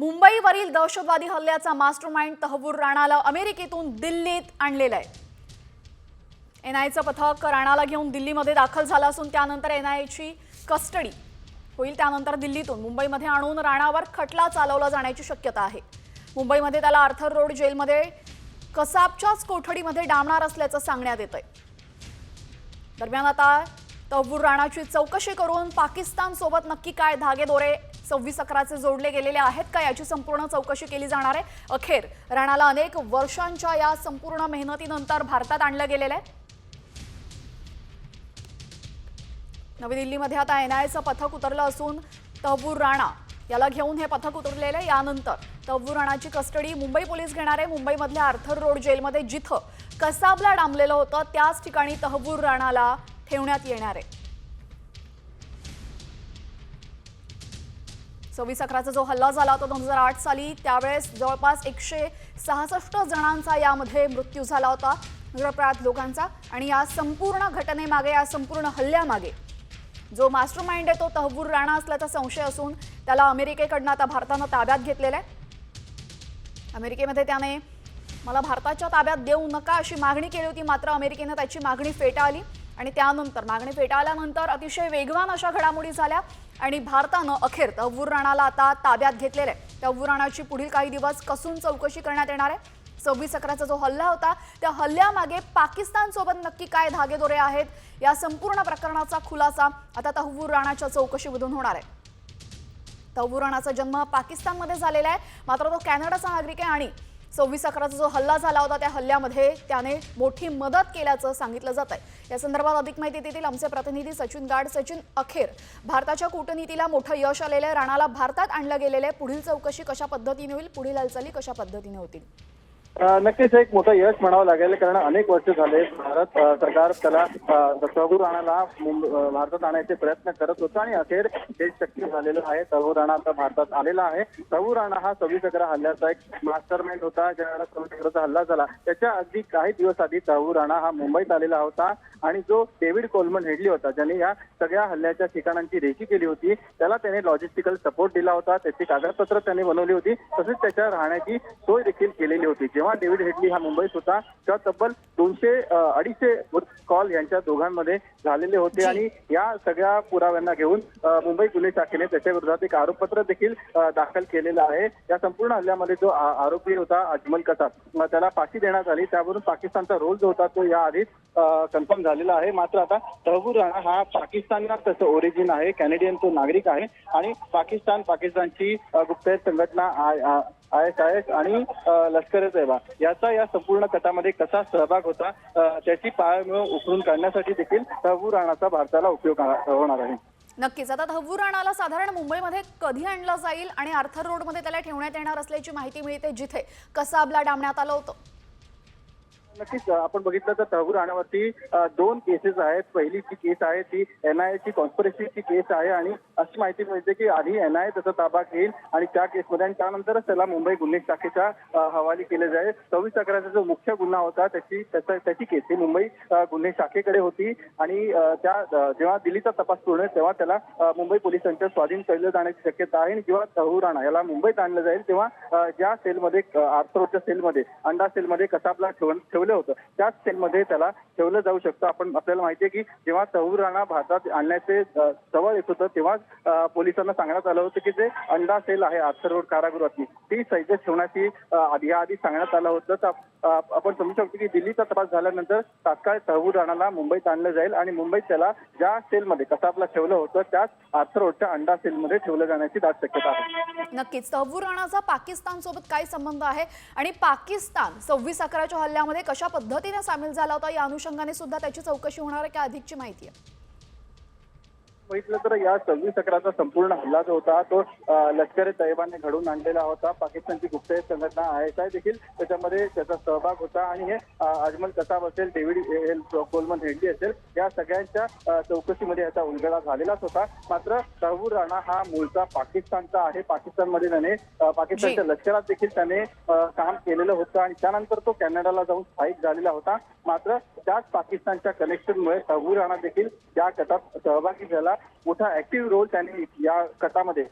मुंबईवरील दहशतवादी हल्ल्याचा मास्टरमाइंड तहवूर राणाला अमेरिकेतून दिल्लीत आणलेलं आहे. एनआयचं पथक राणाला घेऊन दिल्लीमध्ये दाखल झालं असून त्यानंतर एनआयची कस्टडी होईल. त्यानंतर दिल्लीतून मुंबईमध्ये आणून राणावर खटला चालवला जाण्याची शक्यता आहे. मुंबईमध्ये त्याला आर्थर रोड जेलमध्ये कसाबच्याच कोठडीमध्ये डांबणार असल्याचं सांगण्यात येत आहे दरम्यान आता तहवूर राणाची चौकशी करून पाकिस्तानसोबत नक्की काय धागेदोरे सव्वीस अकराचे जोडले गेलेले आहेत का? याची संपूर्ण चौकशी केली जाणार आहे. अखेर राणाला अनेक वर्षांच्या या संपूर्ण मेहनतीनंतर भारतात आणलं गेलेलं आहे. नवी दिल्लीमध्ये आता एनआयचं पथक उतरलं असून तहबूर राणा याला घेऊन हे पथक उतरलेलं आहे. यानंतर तहबूर राणाची कस्टडी मुंबई पोलीस घेणार आहे. मुंबईमधल्या आर्थर रोड जेलमध्ये जिथं कसाबला डांबलेलं होतं त्याच ठिकाणी तहबूर राणाला ठेवण्यात येणार आहे. सव्वीस अकराचा जो हल्ला झाला होता दोन हजार आठ साली त्यावेळेस जवळपास एकशे सहासष्ट जणांचा यामध्ये मृत्यू झाला होता निरपराध लोकांचा. आणि या संपूर्ण घटनेमागे या संपूर्ण हल्ल्यामागे जो मास्टर माइंड आहे तो तहबूर राणा असल्याचा संशय असून त्याला अमेरिकेकडनं आता भारतानं ताब्यात घेतलेला आहे. अमेरिकेमध्ये त्याने मला भारताच्या ताब्यात देऊ नका अशी मागणी केली होती मात्र अमेरिकेनं त्याची मागणी फेटाळली. आणि त्यानंतर मागणी फेटाळल्यानंतर अतिशय वेगवान अशा घडामोडी झाल्या. आणि भारतानं अखेर तहवूर राणाला आता ताब्यात घेतलेलं आहे. तहवूर राणाची पुढील काही दिवस कसून चौकशी करण्यात येणार आहे. सव्वीस अकराचा जो हल्ला होता त्या हल्ल्यामागे पाकिस्तानसोबत नक्की काय धागेदोरे आहेत या संपूर्ण प्रकरणाचा खुलासा आता तहवूर राणाच्या चौकशीमधून होणार आहे. तहवूर राणाचा जन्म पाकिस्तानमध्ये झालेला आहे मात्र तो कॅनडाचा नागरिक आहे आणि सव्वीस अकराचा जो हल्ला झाला होता त्या हल्ल्यामध्ये त्याने मोठी मदत केल्याचं सांगितलं जात आहे या संदर्भात अधिक माहिती देतील आमचे प्रतिनिधी सचिन गाड सचिन अखेर. भारताच्या कूटनीतीला मोठं यश आलेलं आहे. राणाला भारतात आणलं गेलेलं आहे. पुढील चौकशी कशा पद्धतीने होईल? पुढील हालचाली कशा पद्धतीने होतील? नक्कीच एक मोठं यश म्हणावं लागेल कारण अनेक वर्ष झाले भारत सरकार त्याला अ, राणाला भारतात आणायचे प्रयत्न करत होता आणि अखेर हे शक्य झालेलं आहे. सहू राणा आता भारतात आलेला आहे. सहू राणा हा सव्वीस अकरा हल्ल्याचा एक मास्टर माइंड होता ज्या सव्वीस अकराचा हल्ला झाला. त्याच्या अगदी काही दिवस आधी सहू राणा हा मुंबईत आलेला होता आणि जो डेव्हिड कोलमन हेडली होता ज्याने या सगळ्या हल्ल्याच्या ठिकाणांची रेखी केली होती त्याला त्याने लॉजिस्टिकल सपोर्ट दिला होता त्याची कागदपत्र त्याने बनवली होती तसेच त्याच्या राहण्याची सोय देखील केलेली होती. जेव्हा डेव्हिड हेडली हा मुंबईत होता तेव्हा तब्बल दोनशे अडीचशे कॉल यांच्या दोघांमध्ये झालेले होते. आणि या सगळ्या पुराव्यांना घेऊन मुंबई गुन्हे शाखेने त्याच्या विरोधात एक आरोपपत्र देखील दाखल केलेलं आहे. या संपूर्ण हल्ल्यामध्ये जो आरोपी होता अजमल कसाब त्याला फाशी देण्यात आली. त्यावरून पाकिस्तानचा रोल जो होता तो या आधीच कन्फर्म झालेला आहे. मात्र आता तहबूर राणा हा पाकिस्तानला त्याचं ओरिजिन आहे कॅनेडियन तो नागरिक आहे आणि पाकिस्तान पाकिस्तानची गुप्तहेर संघटना आय एस आय एस आणि लष्कर तैयबा याचा या संपूर्ण कटामध्ये कसा सहभाग होता त्याची पाळमुळं उकरून काढण्यासाठी देखील तहबूर राणाचा भारताला उपयोग होणार आहे. नक्कीच. आता तहवूर राणाला साधारण मुंबईमध्ये कधी आणलं जाईल आणि आर्थर रोडमध्ये त्याला ठेवण्यात येणार असल्याची माहिती मिळते जिथे कसाबला डांबण्यात आलं होतं? नक्कीच. आपण बघितलं तर तहबूर राणावरती दोन केसेस आहेत. पहिली जी केस आहे ती एनआयए ची कॉन्स्पिरसीची केस आहे आणि अशी माहिती मिळते की आधी एनआयए त्याचा ताबा घेईल आणि त्या केसमध्ये आणि त्यानंतरच त्याला मुंबई गुन्हे शाखेच्या हवाली केले जाईल. सव्वीस अकराचा जो मुख्य गुन्हा होता त्याची त्याचा त्याची केस ही मुंबई गुन्हे शाखेकडे होती आणि त्या जेव्हा दिल्लीचा तपास पूर्ण तेव्हा त्याला मुंबई पोलिसांच्या स्वाधीन केलं जाण्याची शक्यता आहे आणि जेव्हा तहू राणा याला मुंबईत आणलं जाईल तेव्हा ज्या सेलमध्ये आर्थरोडच्या सेलमध्ये अंडा सेलमध्ये कसाबला ठेवून ठेवलं होतं त्याच सेलमध्ये त्याला ठेवलं जाऊ शकतं. आपण आपल्याला माहिती आहे की जेव्हा तहू राणा भारतात आणण्याचे जवळ येत होतं तेव्हा पोलिसांना सांगण्यात आलं होतं की जे अंडा सेल आहे आर्थर रोड कारागृहातली ती सैज ठेवण्याची अं, आधी आधी सांगण्यात आलं होतं. तर आपण समजू शकतो की दिल्लीचा तपास झाल्यानंतर तात्काळ तहूर राणाला मुंबईत आणलं जाईल आणि मुंबईत त्याला ज्या सेलमध्ये कसाबला ठेवलं होतं त्याच आर्थर रोडच्या अंडा सेलमध्ये ठेवलं जाण्याची दाट शक्यता आहे. नक्कीच. तहबूर राणाचा पाकिस्तान सोबत काय संबंध आहे आणि पाकिस्तान सव्वीस अकराच्या हल्ल्यामध्ये कशा पद्धतीने सामील झाला होता या अनुषंगाने सुद्धा त्याची चौकशी होणार आहे का अधिकची माहिती आहे? बघितलं तर या सव्वीस अकराचा संपूर्ण हल्ला जो होता तो लष्कर ए तैयबाने घडवून आणलेला होता. पाकिस्तानची गुप्तहेर संघटना आय एस आय देखील त्याच्यामध्ये त्याचा सहभाग होता. आणि हे अजमल कसाब असेल डेव्हिड एल कोलमन हेडली असेल या सगळ्यांच्या चौकशीमध्ये याचा उलगडा झालेलाच होता. मात्र तहबूर राणा हा मूळचा पाकिस्तानचा आहे. पाकिस्तानमध्ये त्याने पाकिस्तानच्या लष्करात देखील त्याने काम केलेलं होतं आणि त्यानंतर तो कॅनडाला जाऊन स्थायिक झालेला होता. मात्र त्याच पाकिस्तानच्या कनेक्शनमुळे तहबूर राणा देखील या गटात सहभागी झाला. मोठा ऍक्टिव्ह रोल त्यांनी या कटामध्ये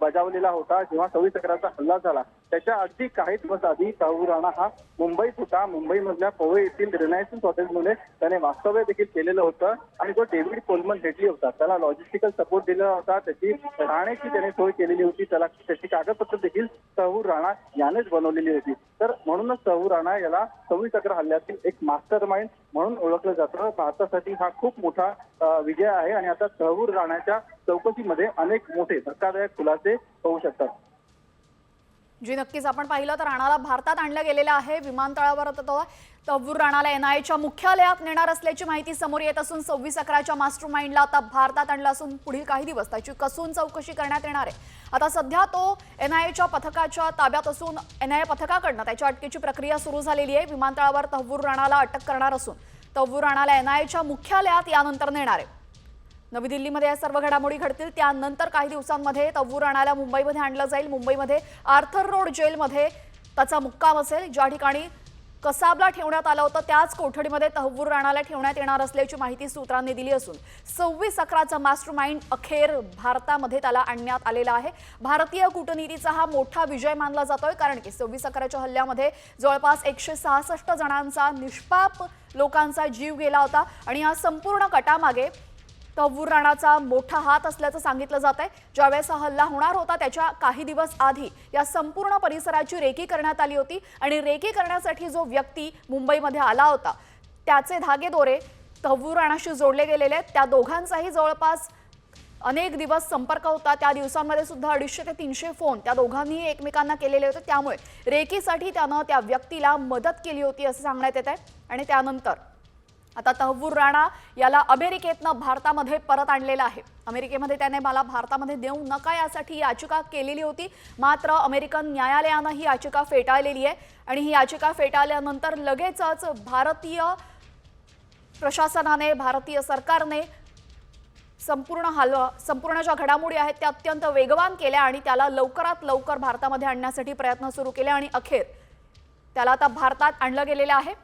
बजावलेला होता. जेव्हा सव्वीस अकराचा हल्ला झाला त्याच्या अगदी काही दिवस आधी शाहू राणा हा मुंबईत होता. मुंबईमधल्या पवई येथील रिलायन्स हॉटेलमध्ये त्याने वास्तव्य देखील केलेलं होतं आणि जो डेव्हिड कोलमन हेडली होता. त्याला लॉजिस्टिकल सपोर्ट दिला होता. त्याची राहण्याची त्याने सोय केलेली होती. त्याला त्याची कागदपत्र देखील तहूर राणा यानेच बनवलेली होती. तर म्हणूनच तहूर राणा याला सव्वीस अकरा हल्ल्यातील एक मास्टर माइंड म्हणून ओळखलं जातं. भारतासाठी हा खूप मोठा विजय आहे. आणि आता सहूर राणाच्या चौकशीमध्ये अनेक मोठे धक्कादायक खुलासे होऊ शकतात. जी नक्कीच आपण पाहिलं तर राणाला भारतात आणलं गेलेलं आहे. विमानतळावर तो तव्वूर राणाला एनआयच्या मुख्यालयात नेणार असल्याची माहिती समोर येत असून सव्वीस अकराच्या मास्टर माइंडला आता भारतात आणलं असून पुढील काही दिवस त्याची कसून चौकशी करण्यात येणार आहे. आता सध्या तो एनआयच्या पथकाच्या ताब्यात असून एनआयए पथकाकडनं त्याच्या अटकेची प्रक्रिया सुरू झालेली आहे. विमानतळावर तव्वूर राणाला अटक करणार असून तव्वूर राणाला एनआयच्या मुख्यालयात यानंतर नेणार आहे. नवी दिल्लीमध्ये या सर्व घडामोडी घडतील. त्यानंतर काही दिवसांमध्ये तव्वूर राणाला मुंबईमध्ये आणलं जाईल. मुंबईमध्ये आर्थर रोड जेलमध्ये त्याचा मुक्काम असेल. ज्या ठिकाणी कसाबला ठेवण्यात आलं होतं त्याच कोठडीमध्ये तहवूर राणाला ठेवण्यात येणार असल्याची माहिती सूत्रांनी दिली असून सव्वीस अकराचा मास्टर माइंड अखेर भारतामध्ये त्याला आणण्यात आलेला आहे. भारतीय कूटनीतीचा हा मोठा विजय मानला जातोय कारण की सव्वीस अकराच्या हल्ल्यामध्ये जवळपास एकशे सहासष्ट जणांचा निष्पाप लोकांचा जीव गेला होता. आणि या संपूर्ण कटामागे तव्वूर राणाचा मोठा हात असल्याचं सांगितलं जात आहे. ज्यावेळेस हा हल्ला होणार होता त्याच्या काही दिवस आधी या संपूर्ण परिसराची रेकी करण्यात आली होती आणि रेकी करण्यासाठी जो व्यक्ती मुंबईमध्ये आला होता त्याचे धागे दोरे तव्वूर राणाशी जोडले गेलेले आहेत. त्या दोघांचाही जवळपास अनेक दिवस संपर्क होता. त्या दिवसांमध्ये सुद्धा अडीचशे ते तीनशे फोन त्या दोघांनीही एकमेकांना केलेले होते. त्यामुळे रेकीसाठी त्यानं त्या व्यक्तीला मदत केली होती असं सांगण्यात येत आहे. आणि त्यानंतर आता तहवूर राणा याला अमेरिकेतनं भारतामध्ये परत आणलेलं आहे. अमेरिकेमध्ये त्याने मला भारतामध्ये देऊ नका यासाठी याचिका केलेली होती. मात्र अमेरिकन न्यायालयानं ही याचिका फेटाळलेली आहे. आणि ही याचिका फेटाळल्यानंतर लगेचच भारतीय प्रशासनाने भारतीय सरकारने संपूर्ण हाल संपूर्ण ज्या घडामोडी आहेत त्या अत्यंत वेगवान केल्या आणि त्याला लवकरात लवकर भारतामध्ये आणण्यासाठी प्रयत्न सुरू केले. आणि अखेर त्याला आता भारतात आणलं गेलेलं आहे.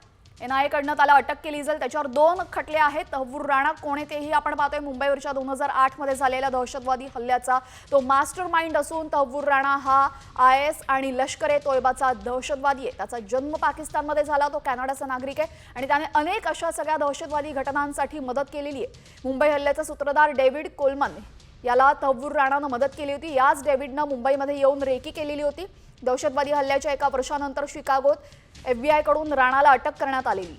एन कडनं त्याला अटक केली जाईल. त्याच्यावर दोन खटले आहेत. तहवूर राणा कोण आहे तेही आपण पाहतोय मुंबईवरच्या दोन हजार आठमध्ये झालेल्या दहशतवादी हल्ल्याचा तो मास्टर माइंड असून तहवूर राणा हा आय एस आणि लष्कर ए तोयबाचा दहशतवादी आहे. त्याचा जन्म पाकिस्तानमध्ये झाला. तो कॅनडाचा नागरिक आहे आणि त्याने अनेक अशा सगळ्या दहशतवादी घटनांसाठी मदत केलेली आहे. मुंबई हल्ल्याचा सूत्रधार डेव्हिड कोलमन याला तहवूर राणानं मदत केली होती. याच डेव्हिडनं मुंबईमध्ये येऊन रेकी केलेली होती. दहशतवादी हल्ल्याच्या एका वर्षानंतर शिकागोत एफबीआयकडून राणाला अटक करण्यात आलेली.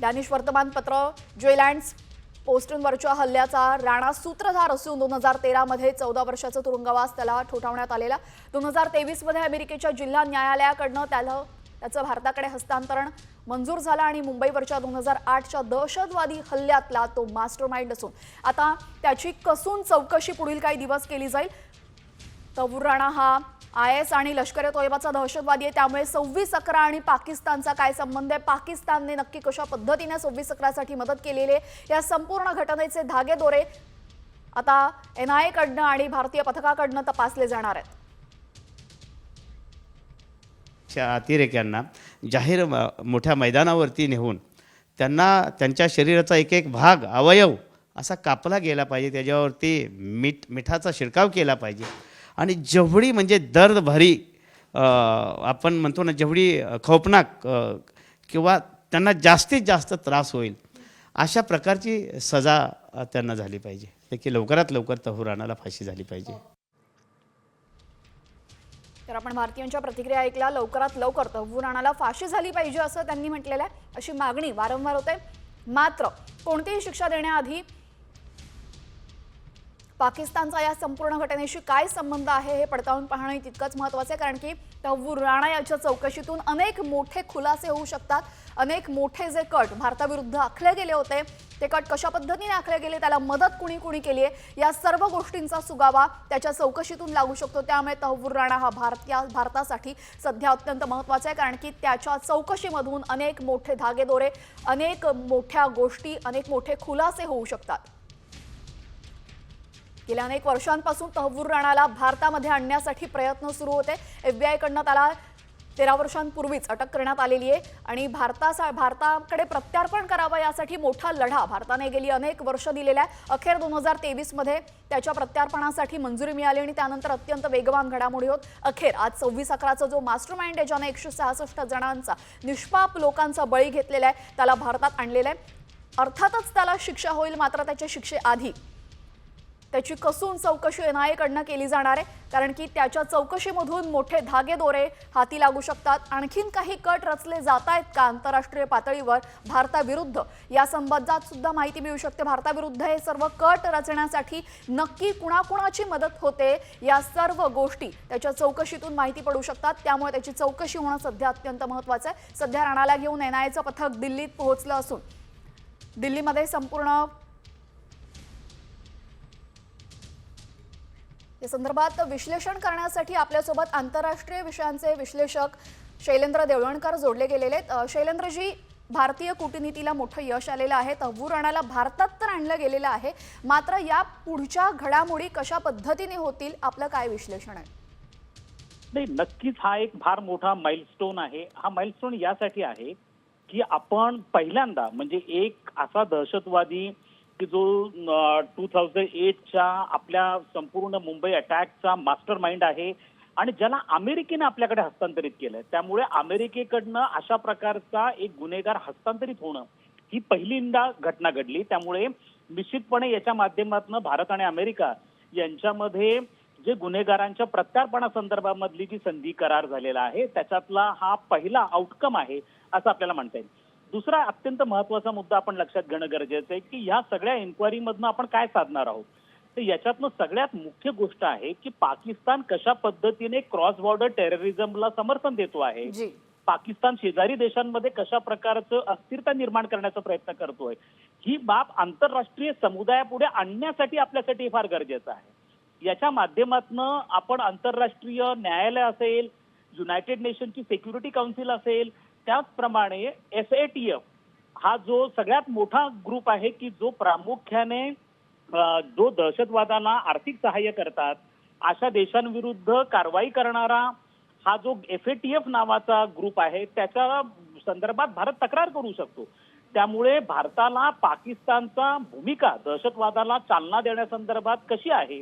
डॅनिश वर्तमानपत्र ज्वेलँड्स पोस्टनवरच्या हल्ल्याचा राणा सूत्रधार असून दोन हजार तेरामध्ये चौदा वर्षाचा तुरुंगवास त्याला ठोठावण्यात आलेला. दोन हजार तेवीसमध्ये अमेरिकेच्या जिल्हा न्यायालयाकडनं त्याला त्याचं भारताकडे हस्तांतरण मंजूर झालं आणि मुंबईवरच्या दोन हजार आठच्या दहशतवादी हल्ल्यातला तो मास्टर माइंड असून. आता त्याची कसून चौकशी पुढील काही दिवस केली जाईल? तबूर राणा हा आय एस आणि लष्कर ए तोयबाचा दहशतवादी आहे. त्यामुळे सव्वीस अकरा आणि पाकिस्तानचा काय संबंध आहे? पाकिस्तानने नक्की कशा पद्धतीने सव्वीस अकरासाठी मदत केलेली आहे? या संपूर्ण घटनेचे धागे दोरे आता एन आय एकडनं आणि भारतीय पथकाकडनं तपासले जाणार आहेत. अतिरेक्यांना जाहीर म- मोठ्या मैदानावरती नेऊन त्यांना त्यांच्या शरीराचा एक एक भाग अवयव असा कापला गेला पाहिजे. त्याच्यावरती मीठ मिठाचा शिडकाव केला पाहिजे. आणि जेवढी म्हणजे दर्द भरी आपण म्हणतो ना जेवढी खौपनाक किंवा त्यांना जास्तीत जास्त त्रास होईल अशा प्रकारची सजा त्यांना झाली पाहिजे. की लवकरात लवकर तहुराणाला फाशी झाली पाहिजे. तर आपण भारतीयांच्या प्रतिक्रिया ऐकल्या लवकरात लवकर तहव्वूर राणाला फाशी झाली पाहिजे असं त्यांनी म्हटलेलं आहे. अशी मागणी वारंवार होते मात्र कोणतीही शिक्षा देण्याआधी पाकिस्तानचा या संपूर्ण घटनेशी काय संबंध आहे हे पडताळून पाहणं तितकंच महत्त्वाचं आहे कारण की तहव्वूर राणा याच्या चौकशीतून अनेक मोठे खुलासे होऊ शकतात. अनेक मोठे जे कट भारताविरुद्ध आखले गेले होते ते कट कशा पद्धतीने आखले गेले त्याला मदत कुणी कुणी केली आहे या सर्व गोष्टींचा सुगावा त्याच्या चौकशीतून लागू शकतो. त्यामुळे तहवूर राणा हा भारतीय भारतासाठी सध्या अत्यंत महत्त्वाचा आहे कारण की त्याच्या चौकशीमधून अनेक मोठे धागेदोरे अनेक मोठ्या गोष्टी अनेक मोठे खुलासे होऊ शकतात. गेल्या अनेक वर्षांपासून तहवूर राणाला भारतामध्ये आणण्यासाठी प्रयत्न सुरू होते. एफबीआयकडनं त्याला तेरा वर्षांपूर्वीच अटक करण्यात आलेली आहे आणि भारतासा भारताकडे प्रत्यार्पण करावं यासाठी मोठा लढा भारताने गेली अनेक वर्ष दिलेला आहे. अखेर दोन हजार तेवीसमध्ये त्याच्या प्रत्यार्पणासाठी मंजुरी मिळाली आणि त्यानंतर अत्यंत वेगवान घडामोडी होत. अखेर आज सव्वीस अकराचा जो मास्टर माइंड आहे ज्याने एकशे सहासष्ट जणांचा निष्पाप लोकांचा बळी घेतलेला आहे त्याला भारतात आणलेला आहे. अर्थातच त्याला शिक्षा होईल मात्र त्याच्या शिक्षेआधी त्याची कसून चौकशी एन केली जाणार आहे कारण की त्याच्या चौकशीमधून मोठे धागेदोरे हाती लागू शकतात. आणखीन काही कट रचले जात आहेत का आंतरराष्ट्रीय पातळीवर? भारताविरुद्ध. या संबंधात सुद्धा माहिती मिळू शकते. भारताविरुद्ध हे सर्व कट रचण्यासाठी नक्की कुणाकुणाची मदत होते या सर्व गोष्टी त्याच्या चौकशीतून माहिती पडू शकतात. त्यामुळे त्याची चौकशी होणं सध्या अत्यंत महत्त्वाचं आहे. सध्या राणाला घेऊन एन आयचं पथक दिल्लीत पोहोचलं असून. दिल्लीमध्ये संपूर्ण या संदर्भात विश्लेषण करण्यासाठी आपल्यासोबत आंतरराष्ट्रीय विषयांचे विश्लेषक शैलेंद्र देवळणकर जोडले गेलेले आहेत. शैलेंद्रजी भारतीय कूटनीतीला मोठं यश आलेलं आहे. तहव्वूर राणाला भारतात तर आणलं गेलेलं आहे. मात्र या पुढच्या घडामोडी कशा पद्धतीने होतील? आपलं काय विश्लेषण आहे? नाही नक्कीच हा एक फार मोठा माइलस्टोन आहे. हा माइलस्टोन यासाठी आहे की आपण पहिल्यांदा म्हणजे एक असा दहशतवादी की जो टू थाउजंड एटच्या आपल्या संपूर्ण मुंबई अटॅकचा मास्टर माइंड आहे आणि ज्याला अमेरिकेने आपल्याकडे हस्तांतरित केलंय. त्यामुळे अमेरिकेकडनं अशा प्रकारचा एक गुन्हेगार हस्तांतरित होणं ही पहिल्यांदा घटना घडली. त्यामुळे निश्चितपणे याच्या माध्यमातून भारत आणि अमेरिका यांच्यामध्ये जे गुन्हेगारांच्या प्रत्यार्पणासंदर्भामधली जी संधी करार झालेला आहे त्याच्यातला हा पहिला आउटकम आहे असं आपल्याला म्हणता येईल. दुसरा अत्यंत महत्त्वाचा मुद्दा आपण लक्षात घेणं गरजेचं आहे की या सगळ्या एन्क्वायरीमधनं आपण काय साधणार आहोत? तर याच्यातनं सगळ्यात मुख्य गोष्ट आहे की पाकिस्तान कशा पद्धतीने क्रॉस बॉर्डर टेररिझमला समर्थन देतो आहे? पाकिस्तान शेजारी देशांमध्ये कशा प्रकारचं अस्थिरता निर्माण करण्याचा प्रयत्न करतोय? ही बाब आंतरराष्ट्रीय समुदायापुढे आणण्यासाठी आपल्यासाठी फार गरजेचं आहे. याच्या माध्यमातनं आपण आंतरराष्ट्रीय न्यायालय असेल युनायटेड नेशनची सिक्युरिटी काउन्सिल असेल त्याचप्रमाणे एस ए टी एफ हा जो सगळ्यात मोठा ग्रुप आहे की जो प्रामुख्याने जो दहशतवादाला आर्थिक सहाय्य करतात अशा देशांविरुद्ध कारवाई करणारा हा जो एफ ए टी एफ नावाचा ग्रुप आहे त्याच्या संदर्भात भारत तक्रार करू शकतो. त्यामुळे भारताला पाकिस्तानचा भूमिका दहशतवादाला चालना देण्यासंदर्भात कशी आहे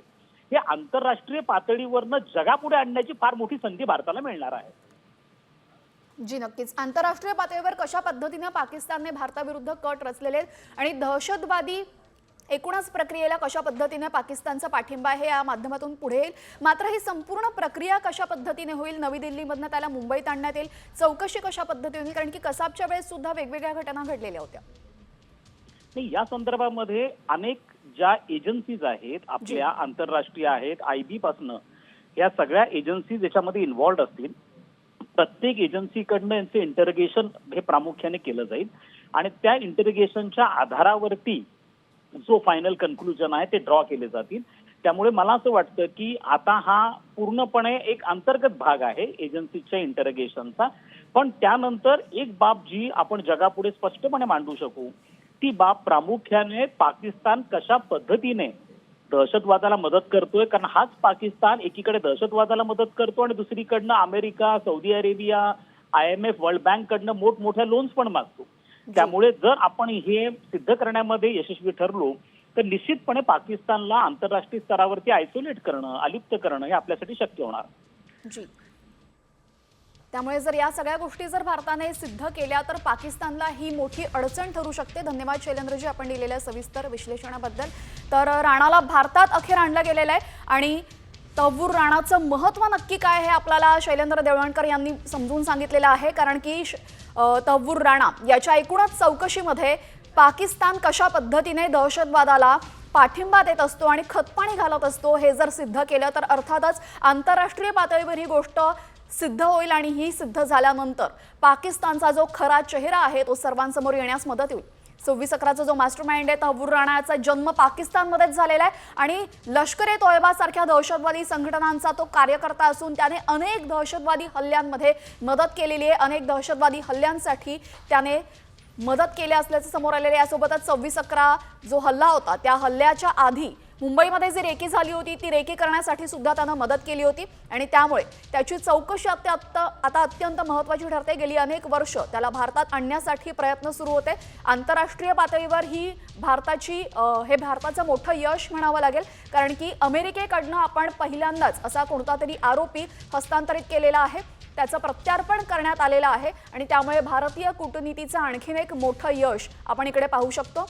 हे आंतरराष्ट्रीय पातळीवरनं जगापुढे आणण्याची फार मोठी संधी भारताला मिळणार आहे. जी नक्कीच. आंतरराष्ट्रीय पातळीवर कशा पद्धतीनं पाकिस्तानने भारताविरुद्ध कट रचलेले आहेत आणि दहशतवादी एकूणच प्रक्रियेला कशा पद्धतीने पाकिस्तानचा पाठिंबा आहे या माध्यमातून पुढे येईल? मात्र ही संपूर्ण प्रक्रिया कशा पद्धतीने होईल? नवी दिल्लीमधनं त्याला मुंबईत आणण्यात येईल? चौकशी कशा पद्धतीने होईल? कारण की कसाबच्या वेळेस सुद्धा वेगवेगळ्या घटना घडलेल्या होत्या. या संदर्भामध्ये अनेक ज्या एजन्सीज आहेत आपल्या आंतरराष्ट्रीय आहेत आय बी पासनं या सगळ्या एजन्सीज याच्यामध्ये इन्व्हॉल्ड असतील. प्रत्येक एजन्सीकडनं यांचं इंटरोगेशन हे प्रामुख्याने केलं जाईल. आणि त्या इंटरोगेशनच्या आधारावरती जो फायनल कन्क्लुजन आहे ते ड्रॉ केले जातील. त्यामुळे मला असं वाटतं की आता हा पूर्णपणे एक अंतर्गत भाग आहे एजन्सीच्या इंटरोगेशनचा पण त्यानंतर एक बाब जी आपण जगापुढे स्पष्टपणे मांडू शकू ती बाब प्रामुख्याने पाकिस्तान कशा पद्धतीने दहशतवादाला मदत करतोय कारण हाच पाकिस्तान एकीकडे दहशतवादाला मदत करतो आणि दुसरीकडनं America Saudi Arabia I M F World bank कडनं मोठमोठ्या लोन्स पण मागतो. त्यामुळे जर आपण हे सिद्ध करण्यामध्ये यशस्वी ठरलो तर निश्चितपणे पाकिस्तानला आंतरराष्ट्रीय स्तरावरती आयसोलेट करणं अलिप्त करणं हे आपल्यासाठी शक्य होणार. जी. त्यामुळे जर या सगळ्या गोष्टी जर भारताने सिद्ध केल्या तर पाकिस्तानला ही मोठी अडचण ठरू शकते. धन्यवाद शैलेंद्रजी आपण दिलेल्या सविस्तर विश्लेषणाबद्दल. तर राणाला भारतात अखेर आणलं गेलेलं आहे. आणि तव्वूर राणाचं महत्त्व नक्की काय हे आपल्याला शैलेंद्र देवळणकर यांनी समजून सांगितलेलं आहे. कारण की श- राणा याच्या एकूणच चौकशीमध्ये पाकिस्तान कशा पद्धतीने दहशतवादाला पाठिंबा देत असतो आणि खतपाणी घालत असतो हे जर सिद्ध केलं तर अर्थातच आंतरराष्ट्रीय पातळीवर ही गोष्ट सिद्ध होईल आणि ही सिद्ध झाल्यानंतर पाकिस्तानचा जो खरा चेहरा आहे तो सर्वांसमोर येण्यास मदत होईल. सव्वीस अकराचा जो मास्टर माइंड आहे तहबूर राणाचा जन्म पाकिस्तानमध्येच झालेला आहे आणि लष्कर ए तोयबासारख्या दहशतवादी संघटनांचा तो कार्यकर्ता असून त्याने अनेक दहशतवादी हल्ल्यांमध्ये मदत केलेली आहे. अनेक दहशतवादी हल्ल्यांसाठी त्याने मदत केली असल्याचं समोर आलेलं आहे. यासोबतच सव्वीस अकरा जो हल्ला होता त्या हल्ल्याच्या आधी मुंबईमध्ये जी रेकी झाली होती ती रेकी करण्यासाठी सुद्धा त्यानं मदत केली होती आणि त्यामुळे त्याची चौकशी आता आता अत्यंत महत्त्वाची ठरते. गेली अनेक वर्ष त्याला भारतात आणण्यासाठी प्रयत्न सुरू होते. आंतरराष्ट्रीय पातळीवर ही भारताची हे भारताचं मोठं यश म्हणावं लागेल. कारण की अमेरिकेकडनं आपण पहिल्यांदाच असा कोणता तरी आरोपी हस्तांतरित केलेला आहे. त्याचं प्रत्यार्पण करण्यात आलेलं आहे आणि त्यामुळे भारतीय कूटनीतीचं आणखीन एक मोठं यश आपण इकडे पाहू शकतो.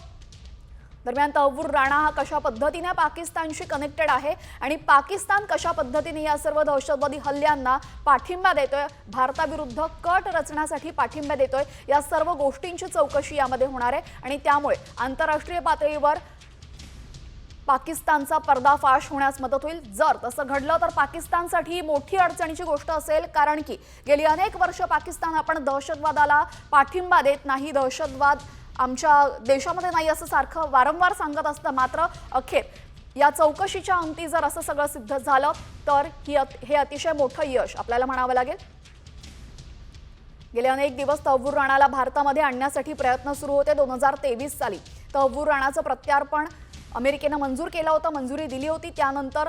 दरम्यान तवूर राणा हा कशा पद्धतीने पाकिस्तानशी कनेक्टेड आहे आणि पाकिस्तान कशा पद्धतीने या सर्व दहशतवादी हल्ल्यांना पाठिंबा देतोय? भारताविरुद्ध कट रचण्यासाठी पाठिंबा देतोय? या सर्व गोष्टींची चौकशी यामध्ये होणार आहे आणि त्यामुळे आंतरराष्ट्रीय पातळीवर पाकिस्तानचा पर्दाफाश होण्यास मदत होईल. जर तसं घडलं तर पाकिस्तानसाठी मोठी अडचणीची गोष्ट असेल कारण की गेली अनेक वर्ष पाकिस्तान आपण दहशतवादाला पाठिंबा देत नाही. दहशतवाद आमच्या देशामध्ये नाही असं सारखं वारंवार सांगत असतं मात्र अखेर या चौकशीच्या अंती जर असं सगळं सिद्ध झालं तर ही हे अतिशय मोठं यश आपल्याला म्हणावं लागेल. गेले अनेक दिवस तहवूर राणाला भारतामध्ये आणण्यासाठी प्रयत्न सुरू होते. दोन हजार तेवीस साली तहवूर राणाचं प्रत्यार्पण अमेरिकेनं मंजूर केलं होतं मंजुरी दिली होती. त्यानंतर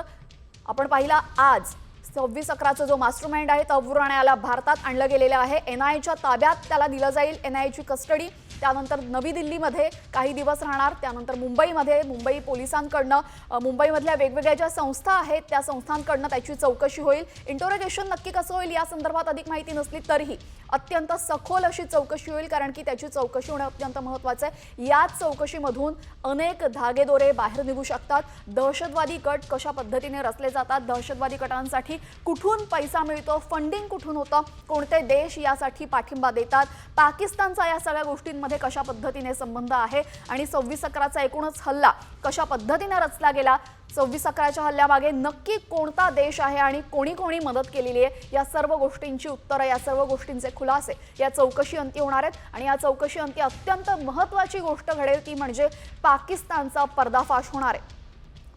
आपण पाहिला आज सव्वीस अकराचा जो मास्टरमाइंड आहे तहवूर राणा याला भारतात आणलं गेलेलं आहे. एन आयच्या ताब्यात त्याला दिलं जाईल. एन आयची कस्टडी त्यानंतर नवी दिल्लीमध्ये काही दिवस राहणार त्यानंतर मुंबईमध्ये मुंबई पोलिसांकडनं मुंबईमधल्या वेगवेगळ्या ज्या संस्था आहेत त्या संस्थांकडनं त्याची चौकशी होईल. इंटरोगेशन नक्की कसं होईल या संदर्भात अधिक माहिती नसली तरीही अत्यंत सखोल अशी चौकशी होईल कारण की त्याची चौकशी होणं अत्यंत महत्त्वाचं आहे. याच चौकशीमधून अनेक धागेदोरे बाहेर निघू शकतात. दहशतवादी गट कशा पद्धतीने रचले जातात दहशतवादी गटांसाठी कुठून पैसा मिळतो फंडिंग कुठून होतं कोणते देश यासाठी पाठिंबा देतात पाकिस्तानचा या सगळ्या गोष्टी गोष्टींमध्ये कशा पद्धतीने संबंध आहे आणि सव्वीस अकराचा एकूणच हल्ला कशा पद्धतीने रचला गेला? सव्वीस अकराच्या हल्ल्यामागे नक्की कोणता देश आहे आणि कोणी कोणी मदत केलेली आहे? या सर्व गोष्टींची उत्तरं या सर्व गोष्टींचे खुलासे या चौकशी अंती होणार आहेत. आणि या चौकशी अंती अत्यंत महत्त्वाची गोष्ट घडेल ती म्हणजे पाकिस्तानचा पर्दाफाश होणार आहे.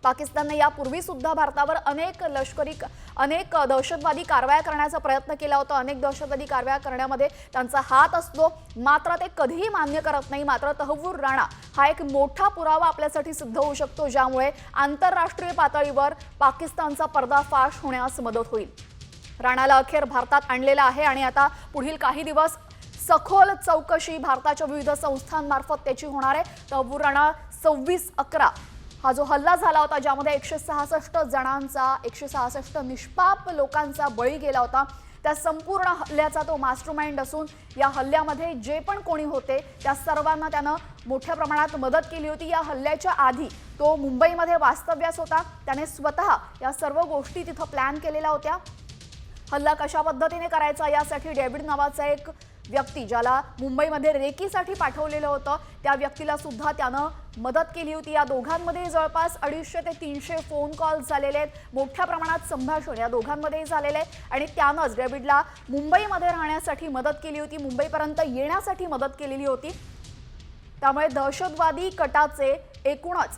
पाकिस्तानने यापूर्वी सुद्धा भारतावर अनेक लष्करी अनेक दहशतवादी कारवाया करण्याचा प्रयत्न केला होता. अनेक दहशतवादी कारवाया करण्यामध्ये त्यांचा हात असतो. मात्र ते कधीही मान्य करत नाही. मात्र तहवूर राणा हा एक मोठा पुरावा आपल्यासाठी सिद्ध होऊ शकतो ज्यामुळे आंतरराष्ट्रीय पातळीवर पाकिस्तानचा पर्दाफाश होण्यास मदत होईल. राणाला अखेर भारतात आणलेला आहे आणि आता पुढील काही दिवस सखोल चौकशी भारताच्या विविध संस्थांमार्फत त्याची होणार आहे. तहवूर राणा सव्वीस अकरा हा जो हल्ला झाला होता ज्यामध्ये एकशे सहासष्ट जणांचा एकशे सहासष्ट निष्पाप लोकांचा बळी गेला होता त्या संपूर्ण हल्ल्याचा तो मास्टरमाइंड असून या हल्ल्यामध्ये जे पण कोणी होते त्या सर्वांना त्यानं मोठ्या प्रमाणात मदत केली होती. या हल्ल्याच्या आधी तो मुंबईमध्ये वास्तव्यास होता. त्याने स्वतः या सर्व गोष्टी तिथं प्लॅन केलेल्या होत्या. हल्ला कशा पद्धतीने करायचा यासाठी डेव्हिड नावाचा एक व्यक्ती ज्याला मुंबईमध्ये रेकीसाठी पाठवलेलं होतं त्या व्यक्तीला सुद्धा त्यानं मदत केली होती. या दोघांमध्ये जवळपास अडीचशे ते तीनशे फोन कॉल झालेले आहेत. मोठ्या प्रमाणात संभाषण या दोघांमध्येही झालेलं आहे. आणि त्यानंच डेव्हिडला मुंबईमध्ये राहण्यासाठी मदत केली होती. मुंबईपर्यंत येण्यासाठी मदत केलेली होती. त्यामुळे दहशतवादी कटाचे एकूणच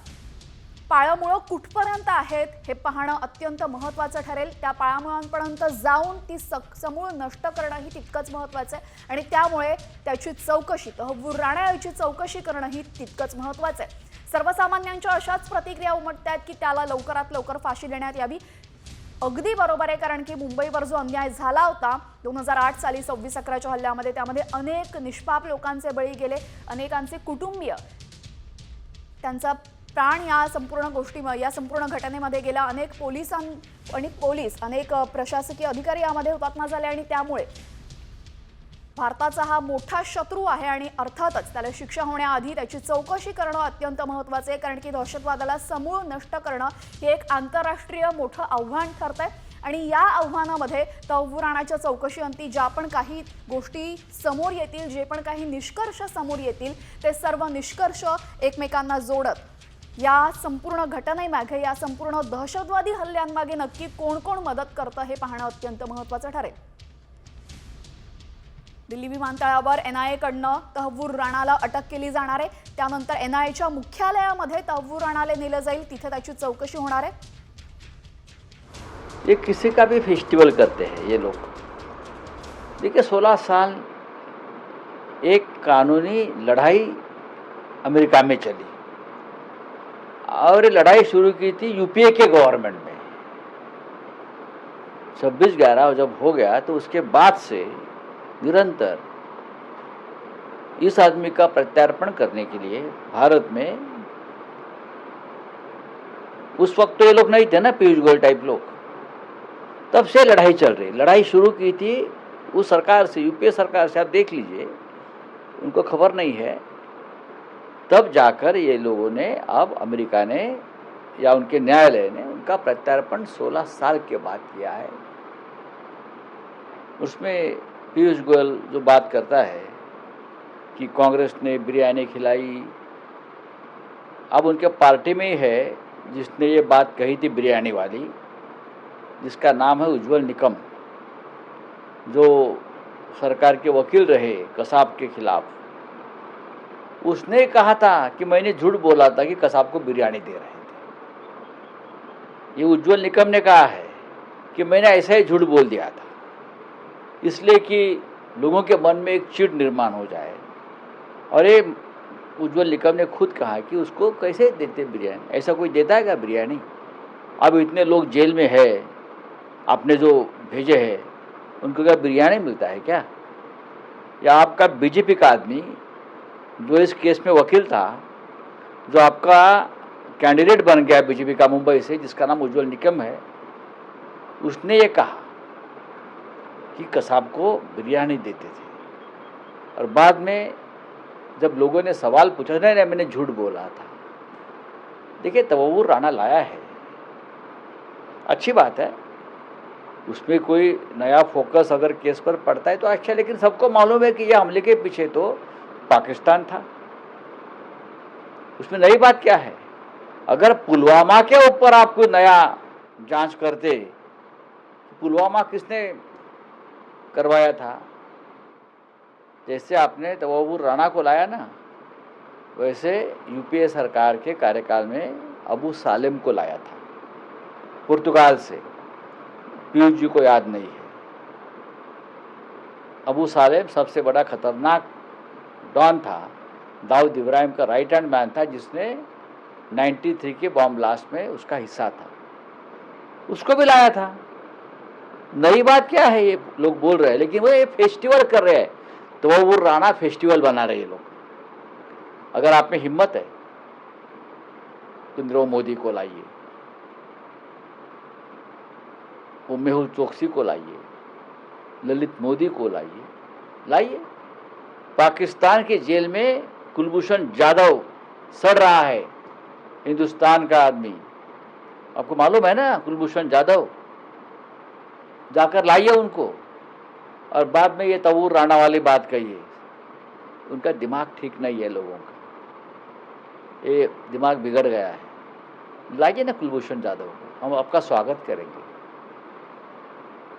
पाळमुळं कुठपर्यंत आहेत हे पाहणं अत्यंत महत्त्वाचं ठरेल. त्या पाळामुळांपर्यंत जाऊन ती सक समूळ नष्ट करणंही तितकंच महत्त्वाचं आहे. आणि त्यामुळे त्याची चौकशी तहव्वूर राणा याची चौकशी करणंही तितकंच महत्त्वाचं आहे. सर्वसामान्यांच्या अशाच प्रतिक्रिया उमटत आहेत की त्याला लवकरात लवकर फाशी देण्यात यावी. अगदी बरोबर आहे कारण की मुंबईवर जो अन्याय झाला होता दोन हजार आठ साली सव्वीस अकराच्या हल्ल्यामध्ये त्यामध्ये अनेक निष्पाप लोकांचे बळी गेले. अनेकांचे कुटुंबीय त्यांचा प्राण या संपूर्ण गोष्टी या संपूर्ण घटनेमध्ये गेला अनेक पोलिसां अनेक पोलीस अनेक प्रशासकीय अधिकारी यामध्ये हुतात्मा झाले आणि त्यामुळे भारताचा हा मोठा शत्रू आहे आणि अर्थातच त्याला शिक्षा होण्याआधी त्याची चौकशी करणं अत्यंत महत्त्वाचं आहे. कारण की दहशतवादाला समूळ नष्ट करणं हे एक आंतरराष्ट्रीय मोठं आव्हान ठरतंय. आणि या आव्हानामध्ये तहव्वुराणाच्या चौकशी अंती ज्या पण काही गोष्टी समोर येतील जे पण काही निष्कर्ष समोर येतील ते सर्व निष्कर्ष एकमेकांना जोडत या संपूर्ण घटनेमागे या संपूर्ण दहशतवादी हल्ल्यांमागे नक्की कोण कोण मदत करतं हे पाहणं अत्यंत महत्त्वाचं ठरेल. दिल्ली विमानतळावर एन आय एकडनं तहवूर राणाला अटक केली जाणार आहे. त्यानंतर एन आय एच्या मुख्यालयामध्ये तहवूर राणाला नेलं जाईल. तिथे त्याची चौकशी होणार आहे. ये किसी का भी फेस्टिवल करते हैं ये लोग। देखिए सोलह साल एक कानूनी लड़ाई अमेरिका में चली। और लड़ाई शुरू की थी यूपीए के गवर्नमेंट में। छब्बीस ग्यारह जब हो गया तो उसके बाद से निरंतर इस आदमी का प्रत्यार्पण करने के लिए भारत में उस वक्त तो ये लोग नहीं थे ना, पीयूष गोयल टाइप लोग। तब से लड़ाई चल रही। लड़ाई शुरू की थी, उस सरकार से, यूपीए सरकार से, आप देख लीजिए, उनको खबर नहीं है। तब जाकर ये लोगों ने, अब अमेरिका ने या उनके न्यायालय ने उनका प्रत्यार्पण 16 साल के बाद किया है। उसमें पीयूष गोयल जो बात करता है कि कांग्रेस ने बिरयानी खिलाई, अब उनके पार्टी में ही है, जिसने ये बात कही थी बिरयानी वाली, जिसका नाम है उज्जवल निकम, जो सरकार के वकील रहे कसाब के खिलाफ। उसने कहा था कि मैंने झूठ बोला था कि कसाब को बिरयानी दे रहे थे। ये उज्जवल निकम ने कहा है कि मैंने ऐसा ही झूठ बोल दिया था। इसलिए कि लोगों के मन में एक चिड़ निर्माण हो जाए। और ये उज्जवल निकम ने खुद कहा कि उसको कैसे देते बिरयानी? ऐसा कोई देता है क्या बिरयानी? अब इतने लोग जेल में है, आपने जो भेजे हैं, उनको क्या बिरयानी मिलता है क्या? या आपका बीजेपी का आदमी जो इस केस में वकील था, जो आपका कैंडिडेट बन गया बीजेपी का मुंबई से, जिसका नाम उज्ज्वल निकम है, उसने ये कहा कि कसाब को बिरयानी देते थे। और बाद में जब लोगों ने सवाल पूछा, नहीं नहीं, मैंने झूठ बोला था। देखिए तवूर राणा लाया है। अच्छी बात है, उसमें कोई नया फोकस अगर केस पर पड़ता है तो अच्छा लेकिन सबको मालूम है कि यह हमले के पीछे तो पाकिस्तान था। उसमें नई बात क्या है? अगर पुलवामा के ऊपर आप कोई नया जाँच करते पुलवामा किसने करवाया था? जैसे आपने तवाबुर राणा को लाया ना, वैसे यूपीए सरकार के कार्यकाल में अबू सालिम को लाया था। पुर्तगाल से। पीयूष जी को याद नहीं है। अबू सालिम सबसे बड़ा खतरनाक डॉन था, दाऊद इब्राहिम का राइट हैंड मैन था, जिसने 93 के बॉम्ब ब्लास्ट में उसका हिस्सा था। उसको भी लाया था। नई बात क्या है, ये लोग बोल रहे हैं, लेकिन वो ये फेस्टिवल कर रहे हैं। तो वो वो राणा फेस्टिवल बना रहे लोग। अगर आप में हिम्मत है तो नीरव मोदी को लाइए। वो मेहुल चौकसी को लाइए। ललित मोदी को लाइए। लाइए। पाकिस्तान के जेल में कुलभूषण जाधव सड़ रहा है, हिंदुस्तान का आदमी। आपको मालूम है ना, कुलभूषण जाधव? जाकर लाइए उनको। और बाद में ये तवूर राणा वाली बात कहिए उनका दिमाग ठीक नहीं है लोगों का। ये दिमाग बिगड़ गया है। लाइए ना कुलभूषण जाधव को। हम आपका स्वागत करेंगे।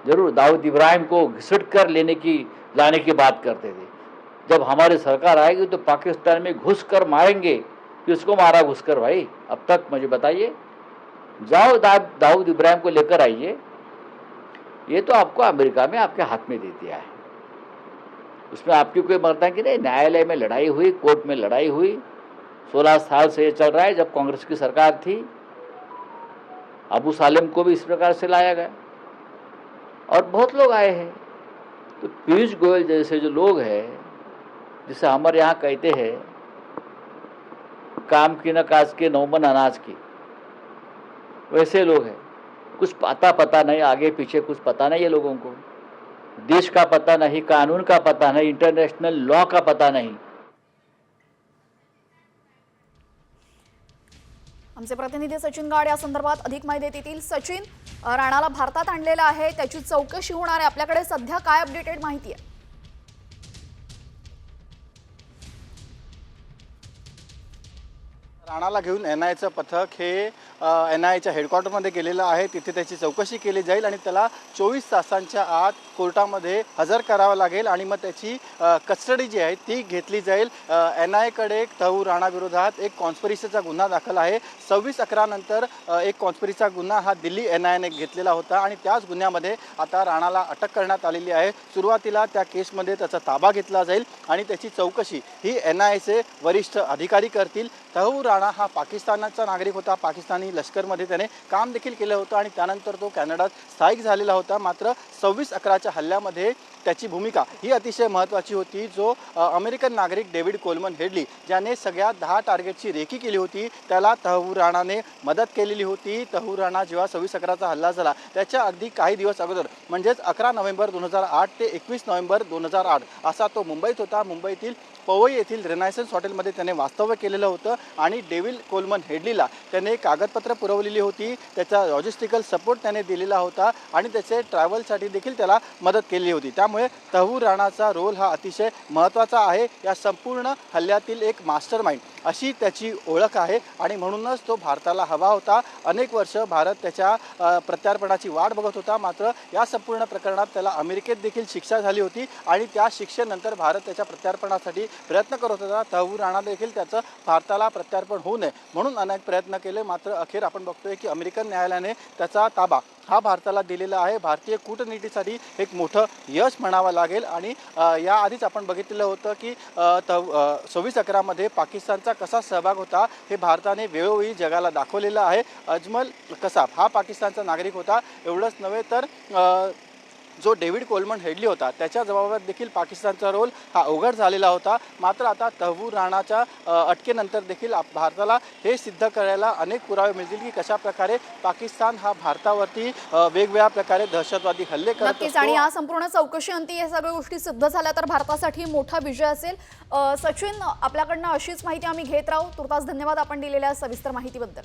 ज़रूर, दाऊद इब्राहिम को घिसट कर लेने की, लाने की बात करते थे। जब हमारी सरकार आएगी तो पाकिस्तान में घुस कर मारेंगे। किसको मारा घुस कर भाई? अब तक मुझे बताइए। जाओ दाऊद इब्राहिम को लेकर आइए। ये तो आपको अमेरिका में आपके हाथ में दे दिया है। उसमें आपकी कोई मरता है कि नहीं? न्यायालय में लड़ाई हुई, कोर्ट में लड़ाई हुई। सोलह साल से ये चल रहा है, जब कांग्रेस की सरकार थी। अबू सालिम को भी इस प्रकार से लाया गया। और बहुत लोग आए हैं। तो पीयूष गोयल जैसे जो लोग हैं जिसे हमारे यहाँ कहते हैं काम की न काज के नौमन अनाज की। वैसे लोग हैं। कुछ पता पता नहीं आगे पीछे कुछ पता नहीं है लोगों को। देश का पता नहीं कानून का पता नहीं इंटरनेशनल लॉ का पता नहीं। आमचे प्रतिनिधी सचिन गाड या संदर्भात अधिक माहिती देतील. सचिन राणाला भारतात आणलेलं आहे. त्याची चौकशी होणार आहे. आपल्याकडे सध्या काय अपडेटेड माहिती आहे? राणाला घेऊन एन आयचं पथक हे एन आय एच्या हेडक्वार्टरमध्ये गेलेला आहे. तिथे त्याची चौकशी केली जाईल आणि त्याला चोवीस तासांच्या आत कोर्टामध्ये हजर करावं लागेल आणि मग त्याची कस्टडी जी आहे ती घेतली जाईल. एन आय एकडे तहू राणाविरोधात एक कॉन्स्परिसीचा गुन्हा दाखल आहे. सव्वीस अकरानंतर एक कॉन्स्परिसीचा गुन्हा हा दिल्ली एन आय एने घेतलेला होता आणि त्याच गुन्ह्यामध्ये आता राणाला अटक करण्यात आलेली आहे. सुरुवातीला त्या केसमध्ये त्याचा ताबा घेतला जाईल आणि त्याची चौकशी ही एन आय एचे वरिष्ठ अधिकारी करतील. तहू राणा हा पाकिस्तानाचा नागरिक होता. पाकिस्तानी लष्करमध्ये त्याने काम देखील केलं होतं आणि त्यानंतर तो कॅनडात स्थायिक झालेला होता. मात्र सव्वीस अकराच्या हल्ल्यामध्ये त्याची भूमिका ही अतिशय महत्त्वाची होती. जो अमेरिकन नागरिक डेव्हिड कोलमन हेडली ज्याने सगळ्या दहा टार्गेटची रेखी केली होती त्याला तहुराणाने मदत केलेली होती. तहुराणा राणा जेव्हा सव्वीस अकराचा हल्ला झाला त्याच्या अगदी काही दिवस अगोदर म्हणजेच अकरा नोव्हेंबर दोन हजार आठ ते एकवीस नोव्हेंबर दोन हजार आठ असा तो मुंबईत होता. मुंबईतील पवई येथील रेनायसन्स हॉटेलमध्ये त्याने वास्तव्य केलेलं होतं आणि डेव्हिल कोलमन हेडलीला त्याने कागदपत्र पुरवलेली होती. त्याचा लॉजिस्टिकल सपोर्ट त्याने दिलेला होता आणि त्याचे ट्रॅव्हलसाठी देखील त्याला मदत केली होती. त्यामुळे तहू राणाचा रोल हा अतिशय महत्त्वाचा आहे. या संपूर्ण हल्ल्यातील एक मास्टर माइंड अशी त्याची ओळख आहे आणि म्हणूनच तो भारताला हवा होता. अनेक वर्ष भारत त्याच्या प्रत्यार्पणाची वाट बघत होता. मात्र या संपूर्ण प्रकरणात त्याला अमेरिकेत देखील शिक्षा झाली होती आणि त्या शिक्षेनंतर भारत त्याच्या प्रत्यार्पणासाठी प्रयत्न करत होता. तहवूर राणा देखील त्याचं भारताला प्रत्यार्पण होऊ नये म्हणून अनेक प्रयत्न केले. मात्र अखेर आपण बघतोय की अमेरिकन न्यायालयाने त्याचा ताबा हा भारताला दिलेला आहे. भारतीय कूटनीतीसाठी एक मोठं यश म्हणावं लागेल. आणि या याआधीच आपण बघितलेलं होतं की तव सव्वीस अकरामध्ये पाकिस्तानचा कसा सहभाग होता हे भारताने वेळोवेळी जगाला दाखवलेलं आहे. अजमल कसाब हा पाकिस्तानचा नागरिक होता. एवढंच नव्हे तर जो डेव्हिड कोलमन हेडली होता त्याच्या जबाबात देखील पाकिस्तानचा रोल हा अवघड झालेला होता. मात्र आता तहवूर राणाच्या अटकेनंतर देखील भारताला हे सिद्ध करायला अनेक पुरावे मिळतील की कशा प्रकारे पाकिस्तान हा भारतावरती वेगवेगळ्या प्रकारे दहशतवादी हल्ले करत आणि या संपूर्ण चौकशीअंती या सगळ्या गोष्टी सिद्ध झाल्या तर भारतासाठी मोठा विजय असेल. सचिन आपल्याकडनं अशीच माहिती आम्ही घेत राहू. तुर्तास धन्यवाद आपण दिलेल्या सविस्तर माहितीबद्दल.